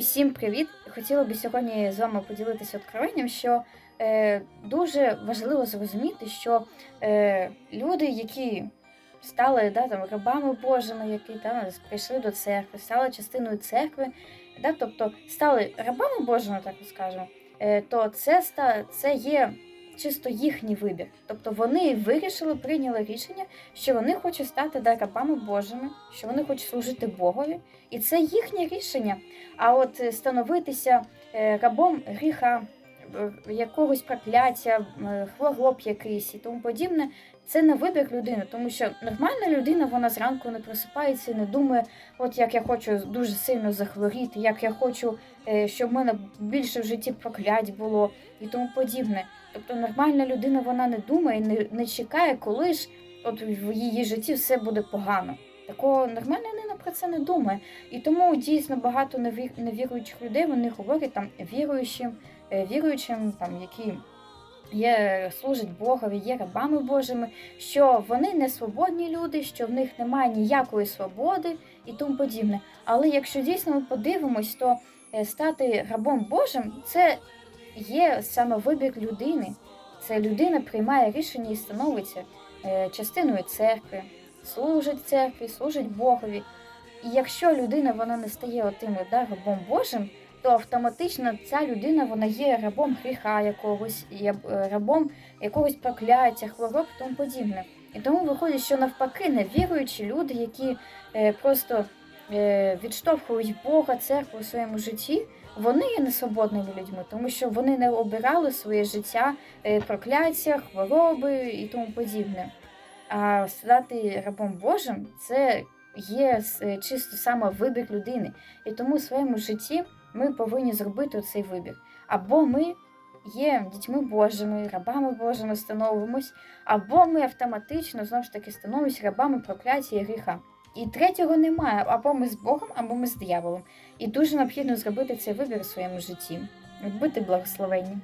Всім привіт! Хотіла би сьогодні з вами поділитися відкриванням, що е, дуже важливо зрозуміти, що е, люди, які стали да, там, рабами Божими, які там, прийшли до церкви, стали частиною церкви, да, тобто стали рабами Божими, так скажемо, е, то це, це є чисто їхній вибір. Тобто вони вирішили, прийняли рішення, що вони хочуть стати рабами Божими, що вони хочуть служити Богові, і це їхнє рішення. А от е, становитися е, рабом гріха, якогось прокляття, е, хвороб якийсь і тому подібне, це не вибір людини, тому що нормальна людина вона зранку не просипається і не думає, от як я хочу дуже сильно захворіти, як я хочу, е, щоб в мене більше в житті проклять було і тому подібне. Тобто нормальна людина вона не думає, не, не чекає, коли ж от в її житті все буде погано. Такого нормальна людина про це не думає. І тому дійсно багато неві- невіруючих людей вони говорять там віруючим, е, віруючим, там які є, служать Богові, є рабами Божими, що вони не свободні люди, що в них немає ніякої свободи і тому подібне. Але якщо дійсно ми подивимось, то е, стати рабом Божим це є саме вибір людини. Це людина приймає рішення і становиться е, частиною церкви, служить церкві, служить Богові. І якщо людина вона не стає отим да, рабом Божим, то автоматично ця людина вона є рабом гріха якогось, е, рабом якогось прокляття, хвороб і тому подібне. І тому виходить, що навпаки невіруючі люди, які е, просто е, відштовхують Бога, церкву у своєму житті, вони є несвободними людьми, тому що вони не обирали своє життя е, прокляття, хвороби і тому подібне. А стати рабом Божим це є е, чисто саме вибір людини. І тому в своєму житті ми повинні зробити цей вибір. Або ми є дітьми Божими, рабами Божими становимось, або ми автоматично знову ж таки становимось рабами прокляття і гріха. І третього немає, або ми з Богом, або ми з дияволом. І дуже необхідно зробити цей вибір у своєму житті. Будьте благословенні.